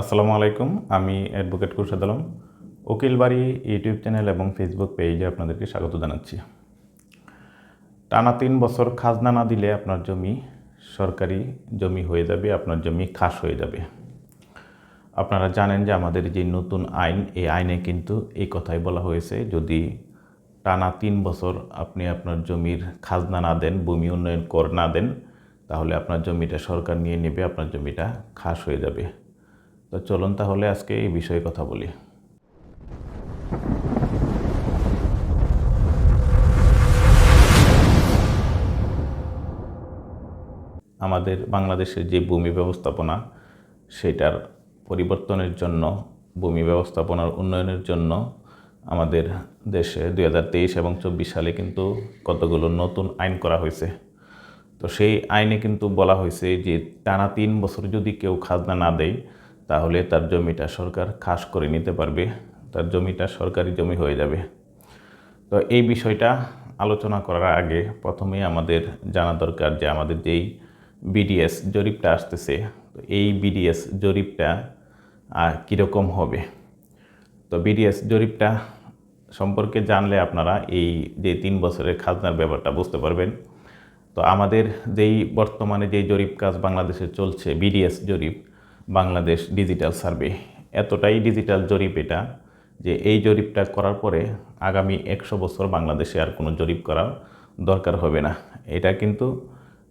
আসসালামু আলাইকুম, আমি অ্যাডভোকেট কুরশাদ আলম। উকিল বাড়ি ইউটিউব চ্যানেল এবং ফেসবুক পেজে আপনাদেরকে স্বাগত জানাচ্ছি। টানা তিন বছর খাজনা না দিলে আপনার জমি সরকারি জমি হয়ে যাবে, আপনার জমি খাস হয়ে যাবে। আপনারা জানেন যে আমাদের যে নতুন আইন, এই আইনে কিন্তু এই কথাই বলা হয়েছে, যদি টানা তিন বছর আপনি আপনার জমির খাজনা না দেন, ভূমি উন্নয়ন কর না দেন, তাহলে আপনার জমিটা সরকার নিয়ে নেবে, আপনার জমিটা খাস হয়ে যাবে। তো চলুন তাহলে আজকে এই বিষয়ে কথা বলি। আমাদের বাংলাদেশের যে ভূমি ব্যবস্থাপনা, সেটার পরিবর্তনের জন্য, ভূমি ব্যবস্থাপনার উন্নয়নের জন্য আমাদের দেশে দুই হাজার তেইশ এবং চব্বিশ সালে কিন্তু কতগুলো নতুন আইন করা হয়েছে। তো সেই আইনে কিন্তু বলা হয়েছে যে টানা তিন বছর যদি কেউ খাজনা না দেয় তাহলে তার জমিটা সরকার খাস করে নিতে পারবে, তার জমিটা সরকারি জমি হয়ে যাবে। তো এই বিষয়টা আলোচনা করার আগে প্রথমেই আমাদের জানা দরকার যে আমাদের যেই বিডিএস জরিপটা আসতেছে, তো এই বিডিএস জরিপটা কীরকম হবে? তো বিডিএস জরিপটা সম্পর্কে জানলে আপনারা এই যে তিন বছরের খাজনার ব্যাপারটা বুঝতে পারবেন। তো আমাদের যেই বর্তমানে যেই জরিপ কাজ বাংলাদেশে চলছে বিডিএস জরিপ বাংলাদেশ ডিজিটাল সার্ভে। এতটাই ডিজিটাল জরিপ এটা যে এই জরিপটা করার পরে আগামী একশো বছর বাংলাদেশে আর কোনো জরিপ করার দরকার হবে না। এটা কিন্তু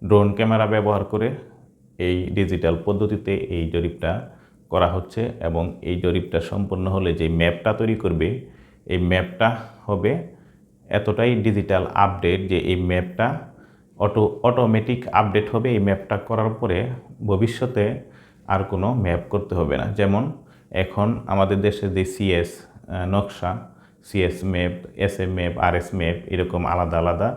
ড্রোন ক্যামেরা ব্যবহার করে এই ডিজিটাল পদ্ধতিতে এই জরিপটা করা হচ্ছে এবং এই জরিপটা সম্পূর্ণ হলে যে ম্যাপটা তৈরি করবে, এই ম্যাপটা হবে এতটাই ডিজিটাল আপডেট যে এই ম্যাপটা অটো, অটোমেটিক আপডেট হবে। এই ম্যাপটা করার পরে ভবিষ্যতে আর কোনো ম্যাপ করতে হবে না। যেমন এখন আমাদের দেশে যে সিএস নকশা CS map S M map আর এস ম্যাপ এরকম আলাদা আলাদা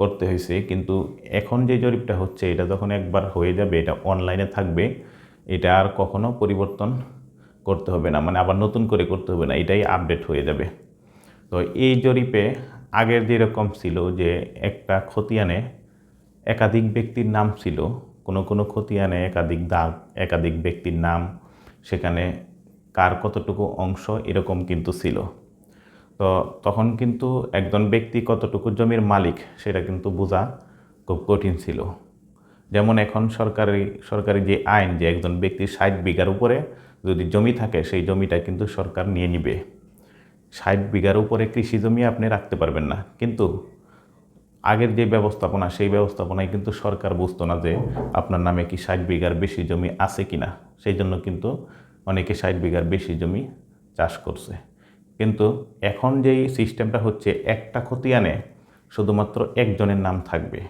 করতে হয়েছে। কিন্তু এখন যে জরিপটা হচ্ছে, এটা যখন একবার হয়ে যাবে, এটা অনলাইনে থাকবে, এটা আর কখনো পরিবর্তন করতে হবে না। মানে আবার নতুন করে করতে হবে না, এটাই আপডেট হয়ে যাবে। তো এই জরিপে আগের যেরকম ছিল যে একটা খতিয়ানে একাধিক ব্যক্তির নাম ছিল কোনো কোনো খতিয়ানে একাধিক দাগ, একাধিক ব্যক্তির নাম, সেখানে কার কতটুকু অংশ এরকম কিন্তু ছিল। তো তখন কিন্তু একজন ব্যক্তি কতটুকু জমির মালিক সেটা কিন্তু বোঝা খুব কঠিন ছিল। যেমন এখন সরকারি সরকারি যে আইন যে একজন ব্যক্তি ষাট বিঘার উপরে যদি জমি থাকে, সেই জমিটা কিন্তু সরকার নিয়ে নিবে। ষাট বিঘার উপরে কৃষি জমি আপনি রাখতে পারবেন না। কিন্তু আগের যে ব্যবস্থাপনা, সেই ব্যবস্থাপনায় কিন্তু সরকার বুঝতো না যে আপনার নামে কি ষাট বিঘার বেশি জমি আছে কি না সেই জন্য কিন্তু অনেকে ষাট বিঘার বেশি জমি চাষ করছে। কিন্তু এখন যেই সিস্টেমটা হচ্ছে, একটা খতিয়ানে শুধুমাত্র একজনের নাম থাকবে।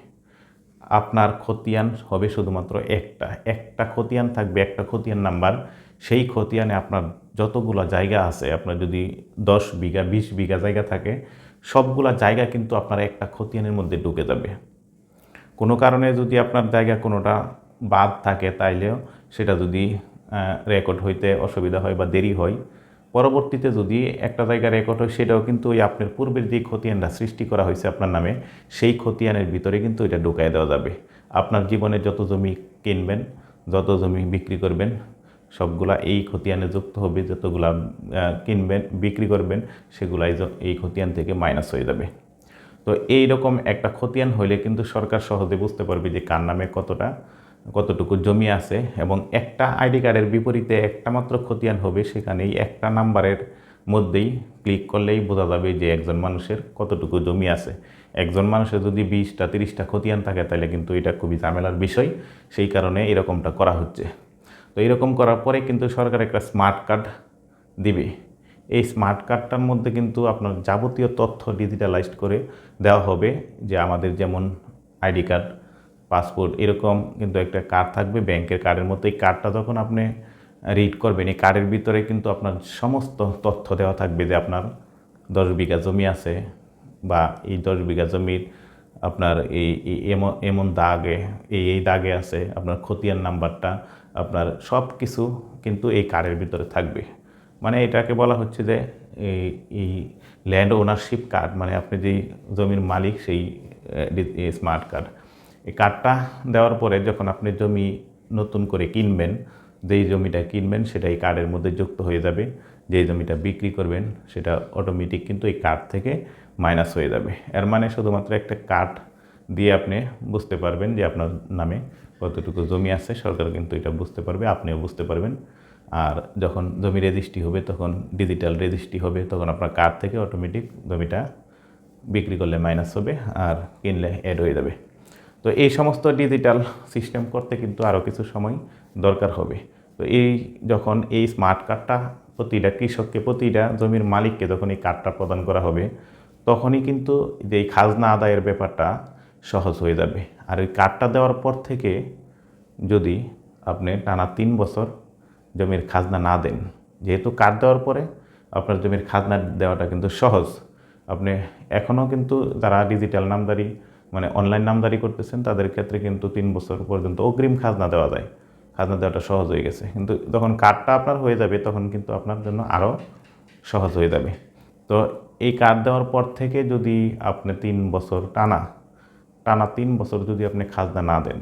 আপনার খতিয়ান হবে শুধুমাত্র একটা। একটা খতিয়ান থাকবে, একটা খতিয়ান নাম্বার। সেই খতিয়ানে আপনার যতগুলো জায়গা আছে, আপনার যদি দশ বিঘা, বিশ বিঘা জায়গা থাকে, সবগুলা জায়গা কিন্তু আপনার একটা খতিয়ানের মধ্যে ঢুকে যাবে। কোনো কারণে যদি আপনার জায়গা কোনোটা বাদ থাকে, তাইলেও সেটা যদি রেকর্ড হইতে অসুবিধা হয় বা দেরি হয়, পরবর্তীতে যদি একটা জায়গা রেকর্ড হয়, সেটাও কিন্তু ওই আপনার পূর্বের যে খতিয়ানটা সৃষ্টি করা হয়েছে আপনার নামে, সেই খতিয়ানের ভিতরে কিন্তু এটা ঢুকাই দেওয়া যাবে। আপনার জীবনে যত জমি কিনবেন, যত জমি বিক্রি করবেন সবগুলা এই খতিয়ানে যুক্ত হবে, যতগুলা কিনবেন, বিক্রি করবেন, সেগুলাই এই খতিয়ান থেকে মাইনাস হয়ে যাবে। তো এই রকম একটা খতিয়ান হইলে কিন্তু সরকার সহজে বুঝতে পারবে যে কার নামে কতটা, কতটুকু জমি আছে এবং একটা আইডি কার্ডের বিপরীতে একটা মাত্র খতিয়ান হবে, সেখানেই একটা নাম্বারের মধ্যেই ক্লিক করলেই বোঝা যাবে যে একজন মানুষের কতটুকু জমি আছে। একজন মানুষের যদি বিশটা, তিরিশটা খতিয়ান থাকে, তাহলে কিন্তু এটা খুবই ঝামেলার বিষয়। সেই কারণে এরকমটা করা হচ্ছে। তো এরকম করার পরে কিন্তু সরকার একটা স্মার্ট কার্ড দিবে। এই স্মার্ট কার্ডটার মধ্যে কিন্তু আপনার যাবতীয় তথ্য ডিজিটালাইজড করে দেওয়া হবে, যে আমাদের যেমন আইডি কার্ড পাসপোর্ট এরকম কিন্তু একটা কার্ড থাকবে, ব্যাংকের কার্ডের মতো এই কার্ডটা যখন আপনি রিড করবেন, এই কার্ডের ভিতরে কিন্তু আপনার সমস্ত তথ্য দেওয়া থাকবে যে আপনার দশ বিঘা জমি আছে বা এই দশ বিঘা জমির আপনার এই এমন এমন দাগে, এই এই দাগে আছে, আপনার খতিয়ান নাম্বারটা আপনার সব কিছু কিন্তু এই কার্ডের ভিতরে থাকবে। মানে এটাকে বলা হচ্ছে যে এই এই ল্যান্ড ওনারশিপ কার্ড মানে আপনি যেই জমির মালিক সেই স্মার্ট কার্ড এই কার্ডটা দেওয়ার পরে যখন আপনি জমি নতুন করে কিনবেন, যেই জমিটা কিনবেন সেটা এই কার্ডের মধ্যে যুক্ত হয়ে যাবে। যেই জমিটা বিক্রি করবেন সেটা অটোমেটিক কিন্তু এই কার্ড থেকে মাইনাস হয়ে যাবে। এর মানে শুধুমাত্র একটা কার্ড দিয়ে আপনি বুঝতে পারবেন যে আপনার নামে কতটুকু জমি আছে, সরকার কিন্তু এটা বুঝতে পারবে, আপনিও বুঝতে পারবেন। আর যখন জমি রেজিস্ট্রি হবে, তখন ডিজিটাল রেজিস্ট্রি হবে, তখন আপনার কার্ড থেকে অটোমেটিক জমিটা বিক্রি করলে মাইনাস হবে আর কিনলে অ্যাড হয়ে যাবে। তো এই সমস্ত ডিজিটাল সিস্টেম করতে কিন্তু আরও কিছু সময় দরকার হবে। তো এই যখন এই স্মার্ট কার্ডটা প্রতিটা কৃষককে, প্রতিটা জমির মালিককে যখন এই কার্ডটা প্রদান করা হবে, তখনই কিন্তু যে এই খাজনা আদায়ের ব্যাপারটা সহজ হয়ে যাবে। আর এই কার্ডটা দেওয়ার পর থেকে যদি আপনি টানা তিন বছর জমির খাজনা না দেন, যেহেতু কার্ড দেওয়ার পরে আপনার জমির খাজনা দেওয়াটা কিন্তু সহজ। আপনি এখনও কিন্তু যারা ডিজিটাল নামদারি মানে অনলাইন নামদারি করতেছেন, তাদের ক্ষেত্রে কিন্তু তিন বছর পর্যন্ত অগ্রিম খাজনা দেওয়া যায়। খাজনা দেওয়াটা সহজ হয়ে গেছে। কিন্তু যখন কার্ডটা আপনার হয়ে যাবে, তখন কিন্তু আপনার জন্য আরও সহজ হয়ে যাবে। তো এই কার্ড দেওয়ার পর থেকে যদি আপনি তিন বছর টানা টানা তিন বছর যদি আপনি খাজনা না দেন,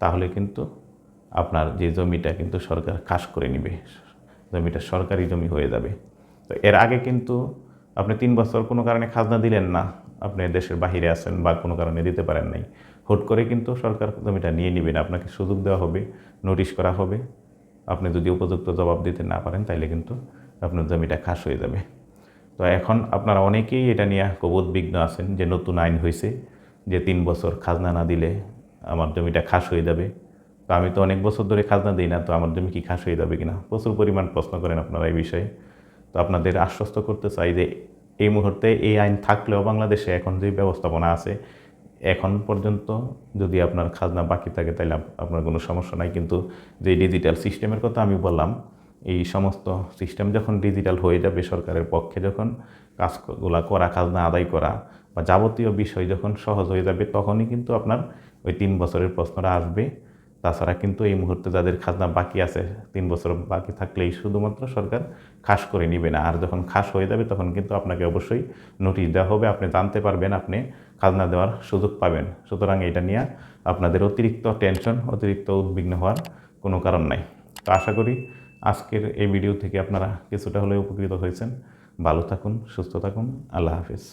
তাহলে কিন্তু আপনার যে জমিটা কিন্তু সরকার খাস করে নিবে। জমিটা সরকারি জমি হয়ে যাবে। তো এর আগে কিন্তু আপনি তিন বছর কোনো কারণে খাজনা দিলেন না, আপনি দেশের বাহিরে আছেন বা কোনো কারণে দিতে পারেন নাই। হুট করে কিন্তু সরকার জমিটা নিয়ে নেবেন, আপনাকে সুযোগ দেওয়া হবে, নোটিশ করা হবে। আপনি যদি উপযুক্ত জবাব দিতে না পারেন, তাইলে কিন্তু আপনার জমিটা খাস হয়ে যাবে। তো এখন আপনারা অনেকেই এটা নিয়ে খুব উদ্বিগ্ন আছেন যে নতুন আইন হয়েছে যে তিন বছর খাজনা না দিলে আমার জমিটা খাস হয়ে যাবে। তো আমি তো অনেক বছর ধরে খাজনা দিই না, তো আমার জমি কি খাস হয়ে যাবে কিনা? প্রচুর পরিমাণ প্রশ্ন করেন আপনারা এই বিষয়ে। তো আপনাদের আশ্বস্ত করতে চাই যে এই মুহূর্তে এই আইন থাকলেও বাংলাদেশে এখন যে ব্যবস্থাপনা আছে, এখন পর্যন্ত যদি আপনার খাজনা বাকি থাকে তাহলে আপ- আপনার কোনো সমস্যা নাই। কিন্তু যে ডিজিটাল সিস্টেমের কথা আমি বললাম, এই সমস্ত সিস্টেম যখন ডিজিটাল হয়ে যাবে সরকারের পক্ষে, যখন কাজগুলা করা, খাজনা আদায় করা বা যাবতীয় বিষয় যখন সহজ হয়ে যাবে, তখনই কিন্তু আপনার ওই তিন বছরের প্রশ্নটা আসবে। তাছাড়া কিন্তু এই মুহূর্তে যাদের খাজনা বাকি আছে, তিন বছর বাকি থাকলেই শুধুমাত্র সরকার খাস করে নিবে না। আর যখন খাস হয়ে যাবে, তখন কিন্তু আপনাকে অবশ্যই নোটিশ দেওয়া হবে। আপনি জানতে পারবেন, আপনি খাজনা দেওয়ার সুযোগ পাবেন। সুতরাং এটা নিয়ে আপনাদের অতিরিক্ত টেনশন, অতিরিক্ত উদ্বিগ্ন হওয়ার কোনো কারণ নাই। তো আশা করি আজকের এই ভিডিও থেকে আপনারা কিছুটা হলেও উপকৃত হয়েছেন। ভালো থাকুন, সুস্থ থাকুন। আল্লাহ হাফিজ।